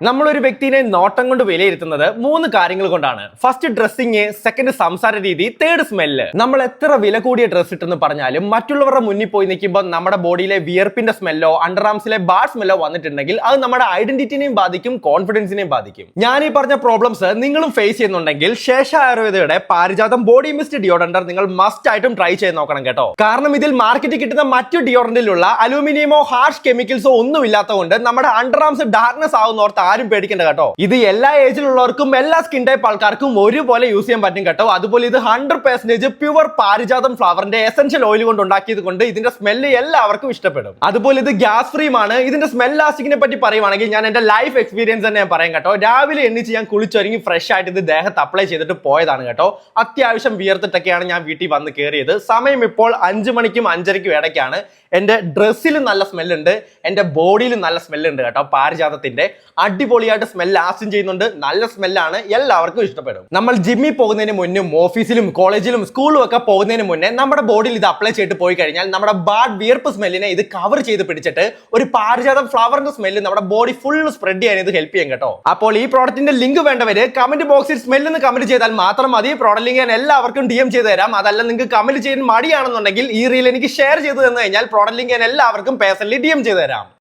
നമ്മളൊരു വ്യക്തിനെ നോട്ടം കൊണ്ട് വിലയിരുത്തുന്നത് മൂന്ന് കാര്യങ്ങൾ കൊണ്ടാണ്. ഫസ്റ്റ് ഡ്രസ്സിങ് സെക്കൻഡ് സംസാര രീതി തേർഡ് സ്മെല്ല് നമ്മൾ എത്ര വില കൂടിയ ഡ്രസ്സ് ഇട്ടെന്ന് പറഞ്ഞാലും മറ്റുള്ളവരുടെ മുന്നിൽ പോയി നിൽക്കുമ്പോൾ നമ്മുടെ ബോഡിയിലെ വിയർപ്പിന്റെ സ്മെല്ലോ അണ്ടർആംസിലെ ബാഡ് സ്മെല്ലോ വന്നിട്ടുണ്ടെങ്കിൽ അത് നമ്മുടെ ഐഡന്റിറ്റിനെയും ബാധിക്കും കോൺഫിഡൻസിനെയും ബാധിക്കും. ഞാൻ ഈ പറഞ്ഞ പ്രോബ്ലംസ് നിങ്ങളും ഫേസ് ചെയ്യുന്നുണ്ടെങ്കിൽ ശേഷ ആയുർവേദയുടെ പാരിജാതം ബോഡി മിസ്റ്റ് ഡിയോഡൻഡർ നിങ്ങൾ മസ്റ്റ് ആയിട്ടും ട്രൈ ചെയ്ത് നോക്കണം കേട്ടോ. കാരണം ഇതിൽ മാർക്കറ്റിൽ കിട്ടുന്ന മറ്റു ഡിയോഡന്റിലുള്ള അലൂമിനിയമോ ഹാർഷ് കെമിക്കൽസോ ഒന്നും ഇല്ലാത്തതുകൊണ്ട് നമ്മുടെ അണ്ടർആംസ് ഡാർക്ക്നെസ് ആവുന്നോർത്ത് ആരും പേടിക്കേണ്ട കേട്ടോ. ഇത് എല്ലാ ഏജിലുള്ളവർക്കും എല്ലാ സ്കിൻ ടൈപ്പ് ആൾക്കാർക്കും ഒരുപോലെ യൂസ് ചെയ്യാൻ പറ്റും കേട്ടോ. അതുപോലെ ഇത് ഹൺഡ്രഡ് പെർസെന്റേജ് പ്യുവർ പാരിജാതം ഫ്ലവറിന്റെ എസെൻഷ്യൽ ഓയിൽ കൊണ്ട് ഉണ്ടാക്കിയത് കൊണ്ട് ഇതിന്റെ സ്മെല്ല് എല്ലാവർക്കും ഇഷ്ടപ്പെടും. അതുപോലെ ഇത് ഗ്യാസ് ഫ്രീമാണ് ഇതിന്റെ സ്മെൽ ലാസ്റ്റിങ്ങിനെ പറ്റി പറയുവാണെങ്കിൽ ഞാൻ എന്റെ ലൈഫ് എക്സ്പീരിയൻസ് തന്നെ ഞാൻ പറയാം കേട്ടോ. രാവിലെ എണ്ണിച്ച് ഞാൻ കുളിച്ചൊരുങ്ങി ഫ്രഷ് ആയിട്ട് ഇത് ദേഹത്ത് അപ്ലൈ ചെയ്തിട്ട് പോയതാണ് കേട്ടോ. അത്യാവശ്യം വിയർത്തിട്ടൊക്കെയാണ് ഞാൻ വീട്ടിൽ വന്ന് കയറിയത് സമയം ഇപ്പോൾ അഞ്ചു മണിക്കും അഞ്ചരയ്ക്കും ഇടയ്ക്കാണ്. എന്റെ ഡ്രസ്സിലും നല്ല സ്മെല്ലുണ്ട് എന്റെ ബോഡിയിലും നല്ല സ്മെല്ലുണ്ട് കേട്ടോ പാരിജാതത്തിന്റെ അടിപൊളിയായിട്ട് സ്മെൽ ലാസ്റ്റും ചെയ്യുന്നുണ്ട്. നല്ല സ്മെല്ലാണ് എല്ലാവർക്കും ഇഷ്ടപ്പെടും. നമ്മൾ ജിമ്മിൽ പോകുന്നതിന് മുന്നും ഓഫീസിലും കോളേജിലും സ്കൂളിലും ഒക്കെ പോകുന്നതിന് മുന്നേ നമ്മുടെ ബോഡിയിൽ ഇത് അപ്ലൈ ചെയ്ത് പോയി കഴിഞ്ഞാൽ നമ്മുടെ ബാഡ് വിയർപ്പ് സ്മെല്ലിനെ ഇത് കവർ ചെയ്ത് പിടിച്ചിട്ട് ഒരു പാരിജാതം ഫ്ലവറിന്റെ സ്മെല്ല് നമ്മുടെ ബോഡി ഫുൾ സ്പ്രെഡ് ചെയ്യാൻ ഇത് ഹെൽപ്പ് ചെയ്യും കേട്ടോ. അപ്പോൾ ഈ പ്രോഡക്റ്റിന്റെ ലിങ്ക് വേണ്ടവര് കമന്റ് ബോക്സിൽ സ്മെല്ല് എന്ന് കമന്റ് ചെയ്താൽ മാത്രം മതി. പ്രോഡക്റ്റ് ലിങ്ക് ഞാൻ എല്ലാവർക്കും ഡി എം ചെയ്ത് തരാം. അതല്ല നിങ്ങൾക്ക് കമന്റ് ചെയ്യാൻ മടിയാണെന്നുണ്ടെങ്കിൽ ഈ റീൽ എനിക്ക് ഷെയർ ചെയ്ത് തന്നു കഴിഞ്ഞാൽ പ്രോഡക്റ്റ് ലിങ്ക് ഞാൻ എല്ലാവർക്കും പേഴ്സണലി ഡി എം ചെയ്ത് തരാം.